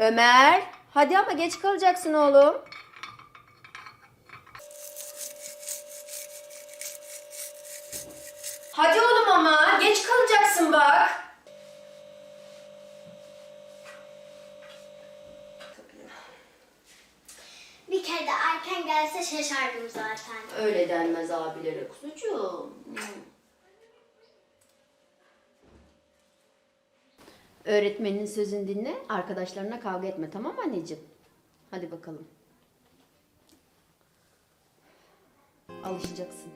Ömer, hadi ama geç kalacaksın oğlum. Hadi oğlum ama geç kalacaksın bak. Bir kere de erken gelse şaşardım zaten. Öyle denmez abilere kuzucuğum. Öğretmenin sözünü dinle, arkadaşlarına kavga etme tamam mı anneciğim? Hadi bakalım. Alışacaksın.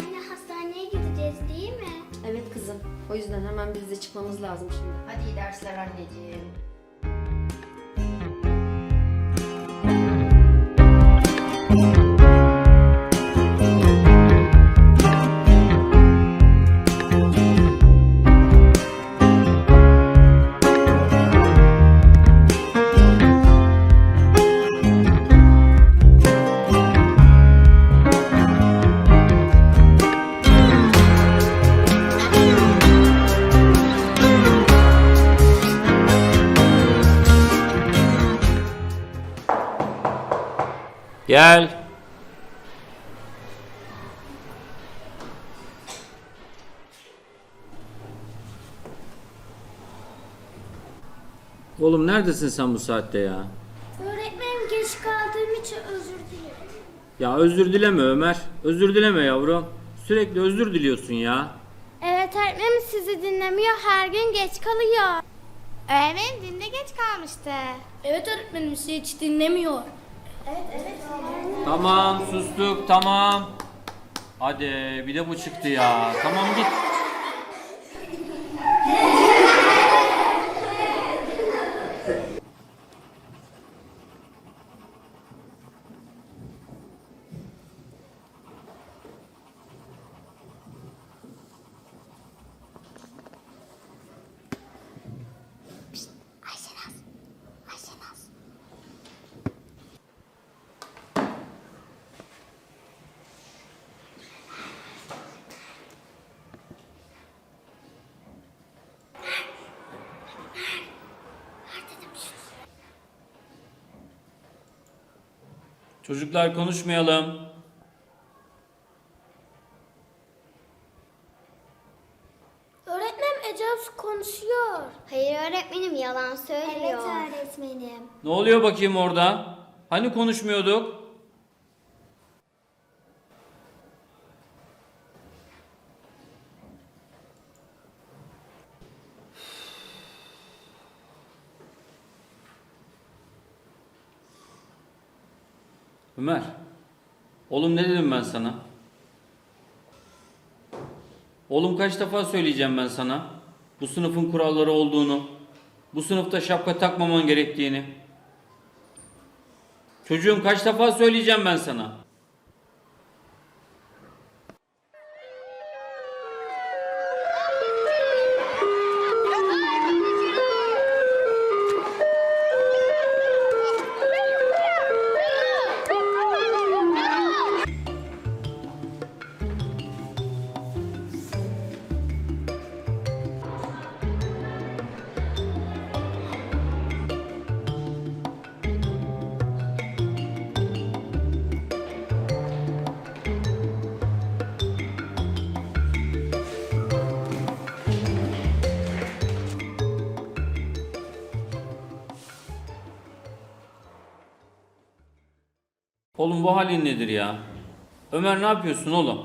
Anne hastaneye gideceğiz değil mi? Evet kızım. O yüzden hemen biz de çıkmamız lazım şimdi. Hadi iyi dersler anneciğim. Gel. Oğlum neredesin sen bu saatte ya? Öğretmenim geç kaldığım için özür dilerim. Ya özür dileme Ömer. Özür dileme yavrum. Sürekli özür diliyorsun ya. Evet öğretmenim sizi dinlemiyor her gün geç kalıyor. Öğretmenim dün de geç kalmıştı. Evet öğretmenim sizi hiç dinlemiyor. Tamam sustuk tamam. Hadi bir de bu çıktı ya. Tamam git. Çocuklar konuşmayalım. Öğretmenim Ecaz konuşuyor. Hayır öğretmenim yalan söylüyor. Evet öğretmenim. Ne oluyor bakayım orada? Hani konuşmuyorduk? Ömer. Oğlum ne dedim ben sana? Oğlum kaç defa söyleyeceğim ben sana? Bu sınıfın kuralları olduğunu, bu sınıfta şapka takmaman gerektiğini. Çocuğum kaç defa söyleyeceğim ben sana? Oğlum bu halin nedir ya? Ömer ne yapıyorsun oğlum?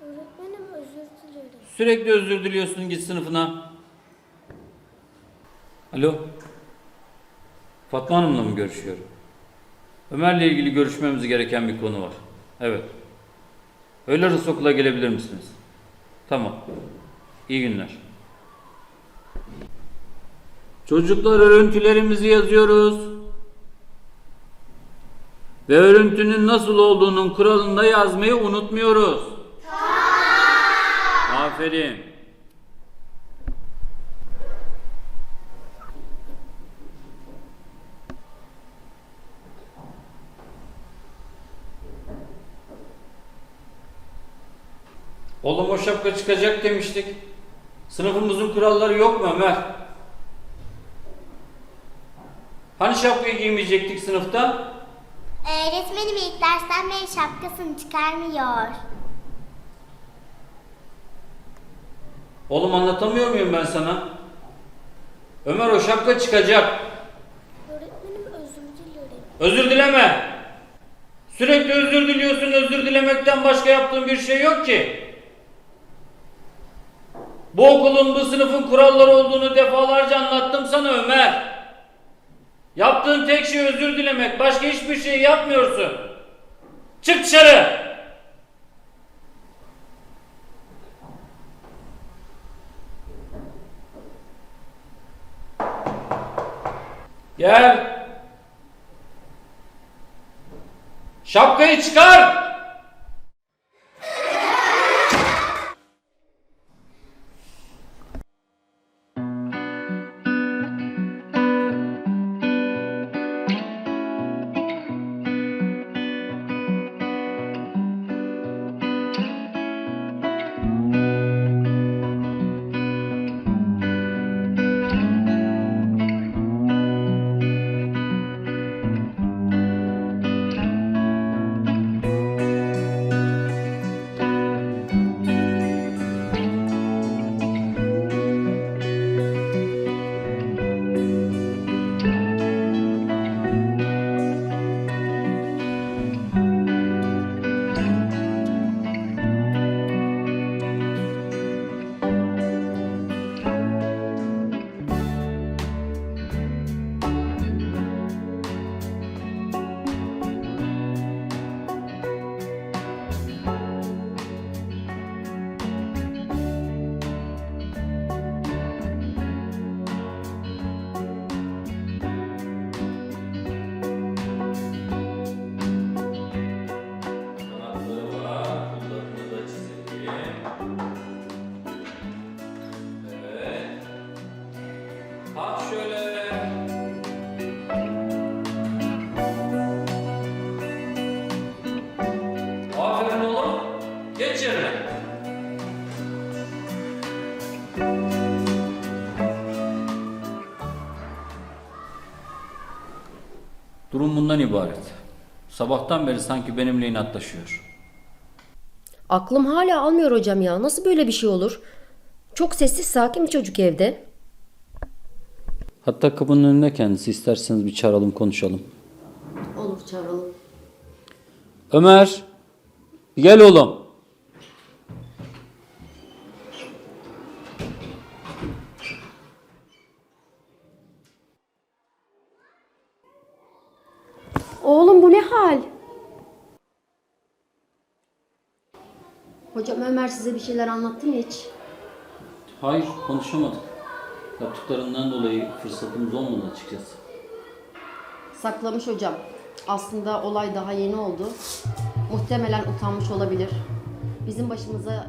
Öğretmenim özür dilerim. Sürekli özür diliyorsun git sınıfına. Alo. Fatma Hanım'la mı görüşüyorum? Ömer'le ilgili görüşmemiz gereken bir konu var. Evet. Öğle arası okula gelebilir misiniz? Tamam. İyi günler. Çocuklar örüntülerimizi yazıyoruz. Ve örüntünün nasıl olduğunun kuralında yazmayı unutmuyoruz. Aferin. Oğlum o şapka çıkacak demiştik. Sınıfımızın kuralları yok mu Ömer? Hani şapkayı giymeyecektik sınıfta? Öğretmenim ilk dersten beri şapkasını çıkarmıyor. Oğlum anlatamıyor muyum ben sana? Ömer o şapka çıkacak. Öğretmenim özür dilerim. Özür dileme. Sürekli özür diliyorsun. Özür dilemekten başka yaptığın bir şey yok ki. Bu okulun, bu sınıfın kuralları olduğunu defalarca anlattım sana Ömer. Yaptığın tek şey özür dilemek. Başka hiçbir şey yapmıyorsun. Çık dışarı. Gel. Şapkayı çıkar. Durum bundan ibaret. Sabahtan beri sanki benimle inatlaşıyor. Aklım hala almıyor hocam ya. Nasıl böyle bir şey olur? Çok sessiz sakin bir çocuk evde. Hatta kapının önünde kendisi. isterseniz bir çağıralım konuşalım. Olur çağıralım. Ömer. Gel oğlum. Bu ne hal? Hocam Ömer size bir şeyler anlattı mı hiç? Hayır konuşamadık. Yaptıklarından dolayı fırsatımız olmadı açıkçası. Saklamış hocam. Aslında olay daha yeni oldu. Muhtemelen utanmış olabilir. Bizim başımıza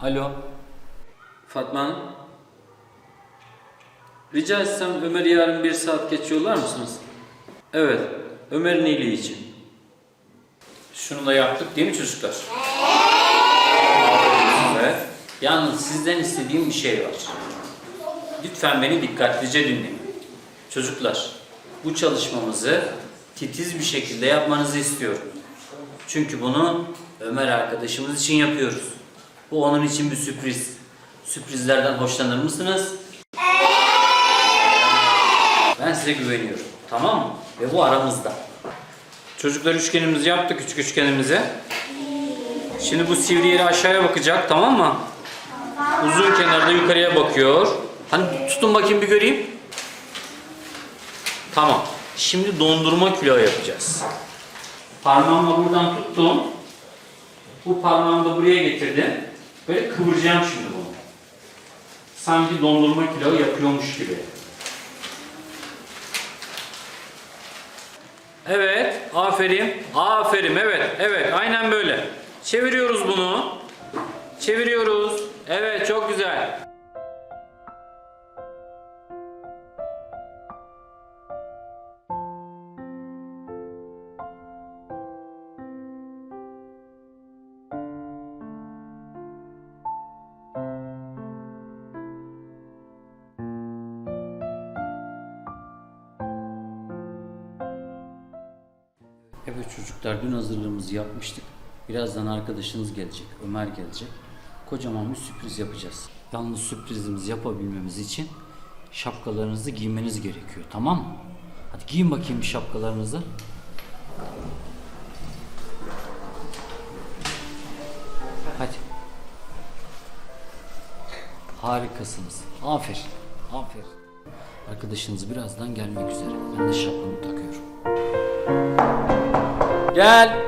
Alo. Fatma Hanım. Rica etsem Ömer'i yarın bir saat geç yollar mısınız? Evet. Ömer'in iyiliği için. Şunu da yaptık değil mi çocuklar? Evet. Yalnız sizden istediğim bir şey var. Lütfen beni dikkatlice dinleyin. Çocuklar, bu çalışmamızı titiz bir şekilde yapmanızı istiyorum. Çünkü bunu Ömer arkadaşımız için yapıyoruz. Bu onun için bir sürpriz. Sürprizlerden hoşlanır mısınız? Ben size güveniyorum. Tamam mı? Ve bu aramızda. Çocuklar üçgenimizi yaptık küçük üçgenimize. Şimdi bu sivri yeri aşağıya bakacak tamam mı? Uzun kenarda yukarıya bakıyor. Hani tutun bakayım bir göreyim. Tamam. Şimdi dondurma külahı yapacağız. Parmağımla buradan tuttum. Bu parmağımı da buraya getirdim. Böyle kıvıracağım şimdi bunu. Sanki dondurma külahı yapıyormuş gibi. Evet, aferin. Aferin, evet, evet. Aynen böyle. Çeviriyoruz bunu. Çeviriyoruz. Evet, çok Evet çocuklar dün hazırlığımızı yapmıştık. Birazdan arkadaşınız gelecek, Ömer gelecek. Kocaman bir sürpriz yapacağız. Yalnız sürprizimizi yapabilmemiz için şapkalarınızı giymeniz gerekiyor tamam mı? Hadi giyin bakayım şapkalarınızı. Hadi. Harikasınız. Aferin. Aferin. Arkadaşınız birazdan gelmek üzere. Ben de şapkamı takıyorum. Gel.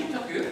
Ömer. Arkadaşların